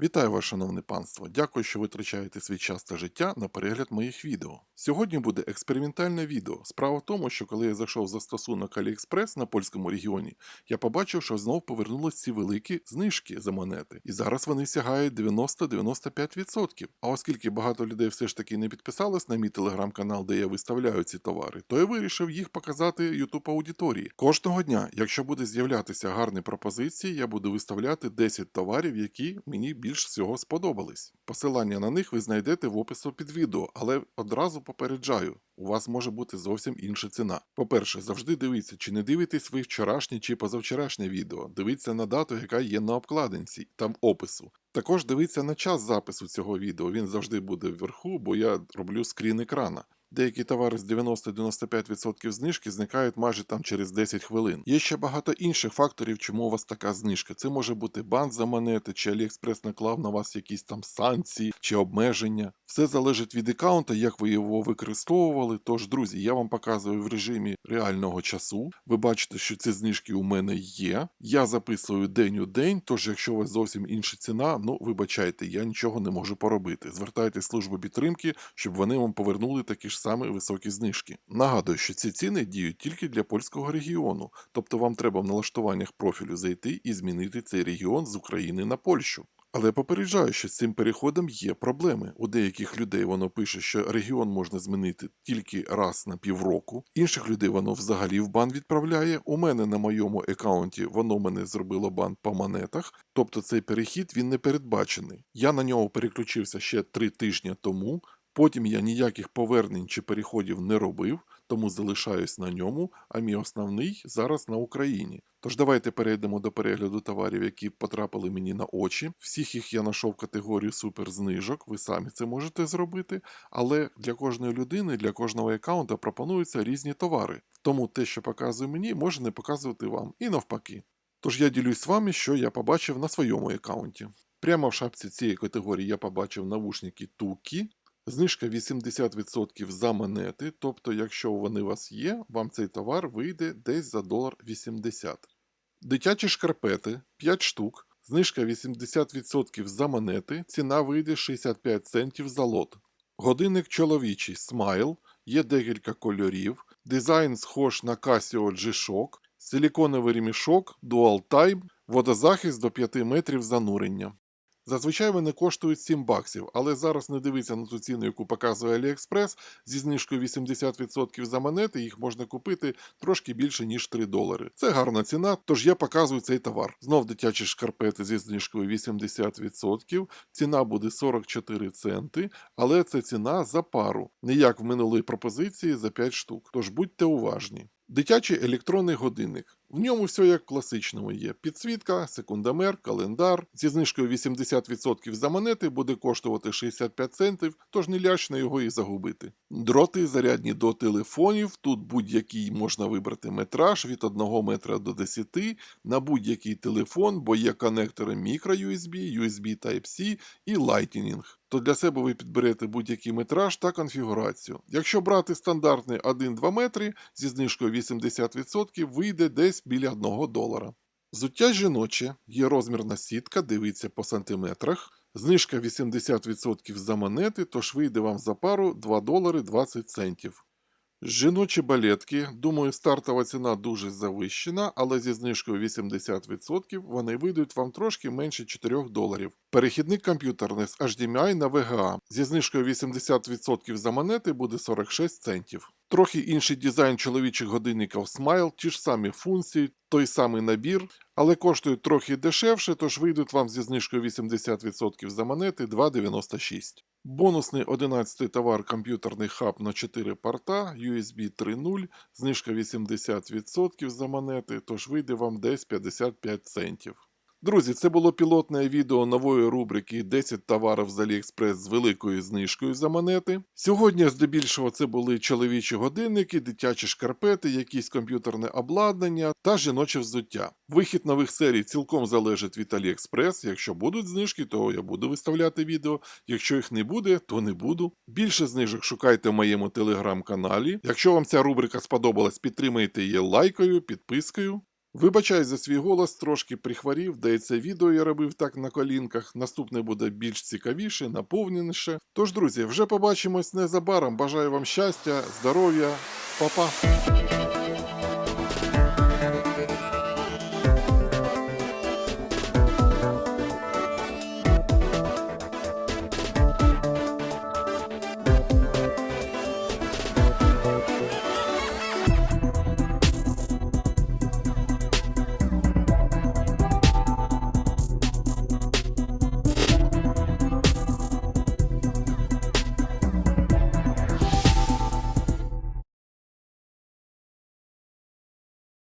Вітаю вас, шановне панство! Дякую, що ви витрачаєте свій час та життя на перегляд моїх відео. Сьогодні буде експериментальне відео. Справа в тому, що коли я зайшов в застосунок AliExpress на польському регіоні, я побачив, що знов повернулись ці великі знижки за монети. І зараз вони сягають 90-95%. А оскільки багато людей все ж таки не підписались на мій телеграм-канал, де я виставляю ці товари, то я вирішив їх показати YouTube аудиторії. Кожного дня, якщо буде з'являтися гарні пропозиції, я буду виставляти 10 товарів, які мені більш всього сподобались. Посилання на них ви знайдете в опису під відео, але одразу попереджаю, у вас може бути зовсім інша ціна. По-перше, завжди дивіться, чи не дивитесь ви вчорашнє чи позавчорашнє відео. Дивіться на дату, яка є на обкладинці, там опису. Також дивіться на час запису цього відео, він завжди буде вверху, бо я роблю скрін екрана. Деякі товари з 90-95% знижки зникають майже там через 10 хвилин. Є ще багато інших факторів, чому у вас така знижка. Це може бути бан за монети, чи AliExpress наклав на вас якісь там санкції чи обмеження. Все залежить від аккаунта, як ви його використовували. Тож, друзі, я вам показую в режимі реального часу. Ви бачите, що ці знижки у мене є. Я записую день у день, тож якщо у вас зовсім інша ціна, ну вибачайте, я нічого не можу поробити. Звертайтесь в службу підтримки, щоб вони вам повернули такі ж самі високі знижки. Нагадую, що ці ціни діють тільки для польського регіону, тобто вам треба в налаштуваннях профілю зайти і змінити цей регіон з України на Польщу. Але попереджаю, що з цим переходом є проблеми. У деяких людей воно пише, що регіон можна змінити тільки раз на півроку. Інших людей воно взагалі в бан відправляє. У мене на моєму аккаунті воно мене зробило бан по монетах, тобто цей перехід він не передбачений. Я на нього переключився ще три тижні тому. Потім я ніяких повернень чи переходів не робив, тому залишаюсь на ньому, а мій основний зараз на Україні. Тож давайте перейдемо до перегляду товарів, які потрапили мені на очі. Всіх їх я знайшов категорію суперзнижок, ви самі це можете зробити, але для кожної людини, для кожного аккаунта пропонуються різні товари. Тому те, що показує мені, може не показувати вам і навпаки. Тож я ділюсь з вами, що я побачив на своєму аккаунті. Прямо в шапці цієї категорії я побачив навушники Тукі. Знижка 80% за монети, тобто, якщо вони у вас є, вам цей товар вийде десь за долар 80. Дитячі шкарпети 5 штук, знижка 80% за монети, ціна вийде 65 центів за лот. Годинник чоловічий Smile, є декілька кольорів, дизайн схож на Casio G-Shock, силіконовий ремішок, Dual Time, водозахист до 5 метрів занурення. Зазвичай вони коштують 7 баксів, але зараз не дивіться на ту ціну, яку показує AliExpress. Зі знижкою 80% за монети їх можна купити трошки більше, ніж 3 долари. Це гарна ціна, тож я показую цей товар. Знов дитячі шкарпети зі знижкою 80%. Ціна буде 44 центи, але це ціна за пару, не як в минулій пропозиції за 5 штук. Тож будьте уважні. Дитячий електронний годинник. В ньому все як в класичному є. Підсвітка, секундомер, календар. Зі знижкою 80% за монети буде коштувати 65 центів, тож не лячно його і загубити. Дроти зарядні до телефонів. Тут будь-який можна вибрати метраж від 1 метра до 10 на будь-який телефон, бо є конектори microUSB, USB Type-C і Lightning. То для себе ви підберете будь-який метраж та конфігурацію. Якщо брати стандартний 1-2 метри зі знижкою 80% вийде десь біля 1 долара. Зуття жіноче, є розмірна сітка, дивіться по сантиметрах. Знижка 80% за монети, тож вийде вам за пару 2 долари 20 центів. Жіночі балетки, думаю, стартова ціна дуже завищена, але зі знижкою 80% вони вийдуть вам трошки менше 4 доларів. Перехідник комп'ютерний з HDMI на VGA зі знижкою 80% за монети буде 46 центів. Трохи інший дизайн чоловічих годинників Smile, ті ж самі функції, той самий набір, але коштують трохи дешевше, тож вийдуть вам зі знижкою 80% за монети 2,96. Бонусний 11 товар комп'ютерний хаб на 4 порта, USB 3.0, знижка 80% за монети, тож вийде вам десь 55 центів. Друзі, це було пілотне відео нової рубрики 10 товарів з AliExpress з великою знижкою за монети. Сьогодні, здебільшого, це були чоловічі годинники, дитячі шкарпети, якісь комп'ютерне обладнання та жіноче взуття. Вихід нових серій цілком залежить від AliExpress. Якщо будуть знижки, то я буду виставляти відео. Якщо їх не буде, то не буду. Більше знижок шукайте в моєму телеграм-каналі. Якщо вам ця рубрика сподобалась, підтримайте її лайкою, підпискою. Вибачаюсь за свій голос, трошки прихворів, де і це відео я робив так на колінках. Наступне буде більш цікавіше, наповненіше. Тож, друзі, вже побачимось незабаром. Бажаю вам щастя, здоров'я, па-па!